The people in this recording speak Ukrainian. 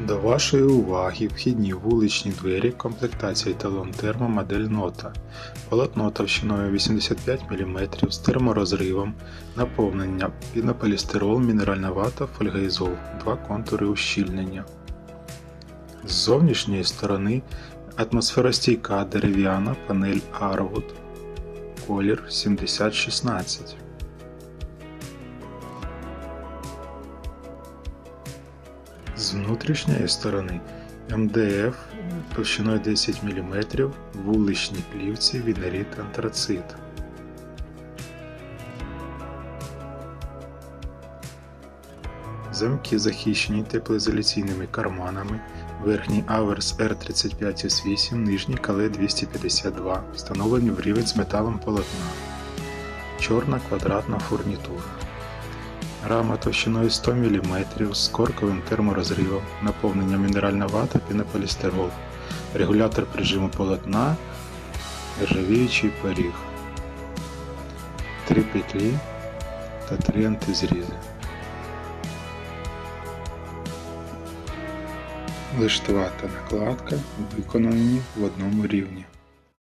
До вашої уваги вхідні вуличні двері комплектація еталон термо модель нота. Полотно товщиною 85 мм з терморозривом, наповнення пінополістирол, мінеральна вата, фольгаізол, два контури ущільнення. З зовнішньої сторони атмосферостійка дерев'яна панель Arwood, колір 7016. З внутрішньої сторони МДФ товщиною 10 мм, вуличні плівці вінерит антрацит. Замки захищені теплоізоляційними карманами, верхній аверс R35S8, нижній кале 252, встановлені в рівень з металом полотна. Чорна квадратна фурнітура. Рама товщиною 100 мм з корковим терморозривом, наповнення мінеральна вата, пінополістирол, регулятор прижиму полотна, нержавіючий поріг, три петлі та три антизрізи. Лиштва та накладка виконані в одному рівні.